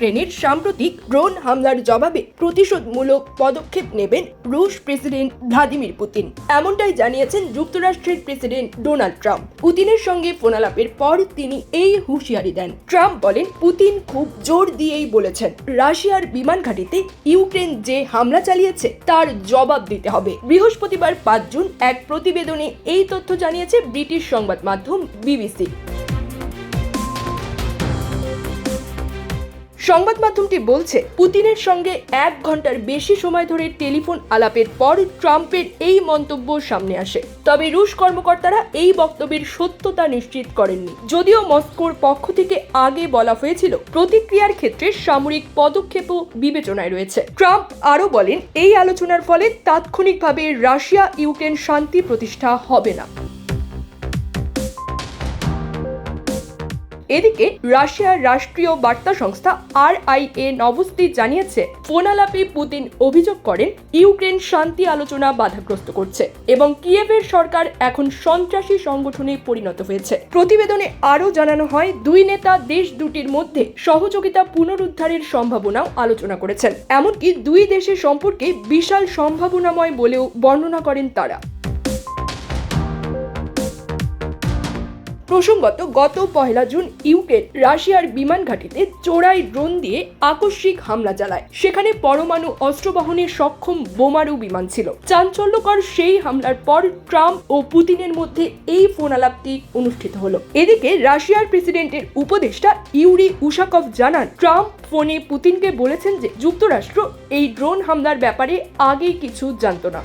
ইউক্রেনের সাম্প্রতিক ড্রোন হামলার জবাবে প্রতিশোধমূলক পদক্ষেপ নেবেন রুশ প্রেসিডেন্ট ভ্লাদিমির পুতিন। এমনটাই জানিয়েছেন যুক্তরাষ্ট্রের প্রেসিডেন্ট ডোনাল্ড ট্রাম্প। পুতিনের সঙ্গে ফোনালাপের পর তিনি এই হুঁশিয়ারি দেন। ট্রাম্প বলেন, পুতিন খুব জোর দিয়েই বলেছেন, রাশিয়ার বিমান ঘাঁটিতে ইউক্রেন যে হামলা চালিয়েছে তার জবাব দিতে হবে। বৃহস্পতিবার পাঁচ জুন এক প্রতিবেদনে এই তথ্য জানিয়েছে ব্রিটিশ সংবাদ মাধ্যম বিবিসি। সংবাদ মাধ্যমটি বলছে, পুতিনের সঙ্গে এক ঘণ্টার বেশি সময় ধরে টেলিফোন আলাপের পর ট্রাম্পের এই মন্তব্য সামনে আসে। তবে রুশ কর্মকর্তারা এই বক্তব্যের সত্যতা নিশ্চিত করেননি। যদিও মস্কোর পক্ষ থেকে আগে বলা হয়েছিল, প্রতিক্রিয়ার ক্ষেত্রে সামরিক পদক্ষেপও বিবেচনায় রয়েছে। ট্রাম্প আরও বলেন, এই আলোচনার ফলে তাৎক্ষণিকভাবে রাশিয়া ইউক্রেন শান্তি প্রতিষ্ঠা হবে না। এদিকে রাশিয়ার রাষ্ট্রীয় বার্তা সংস্থা আর আই এ নবস্তি জানিয়েছে, ফোনালাপে পুতিন অভিযোগ করেন, ইউক্রেন শান্তি আলোচনা বাধাগ্রস্ত করছে এবং কিয়েভের সরকার এখন সন্ত্রাসী সংগঠনে পরিণত হয়েছে। প্রতিবেদনে আরও জানানো হয়, দুই নেতা দেশ দুটির মধ্যে সহযোগিতা পুনরুদ্ধারের সম্ভাবনাও আলোচনা করেছেন। এমনকি দুই দেশের সম্পর্কে বিশাল সম্ভাবনাময় বলেও বর্ণনা করেন তারা। প্রসঙ্গত, গত পহেলা জুন ইউক্রেন রাশিয়ার বিমান ঘাঁটিতে চোরাই ড্রোন দিয়ে আকস্মিক হামলা চালায়। সেখানে পরমাণু অস্ত্র বহনে সক্ষম বোমারু বিমান ছিল। চাঞ্চল্যকর সেই হামলার পর ট্রাম্প ও পুতিনের মধ্যে এই ফোন আলাপটি অনুষ্ঠিত হলো। এদিকে রাশিয়ার প্রেসিডেন্টের উপদেষ্টা ইউরি উশাকভ জানান, ট্রাম্প ফোনে পুতিনকে বলেছেন যে, যুক্তরাষ্ট্র এই ড্রোন হামলার ব্যাপারে আগেই কিছু জানত না।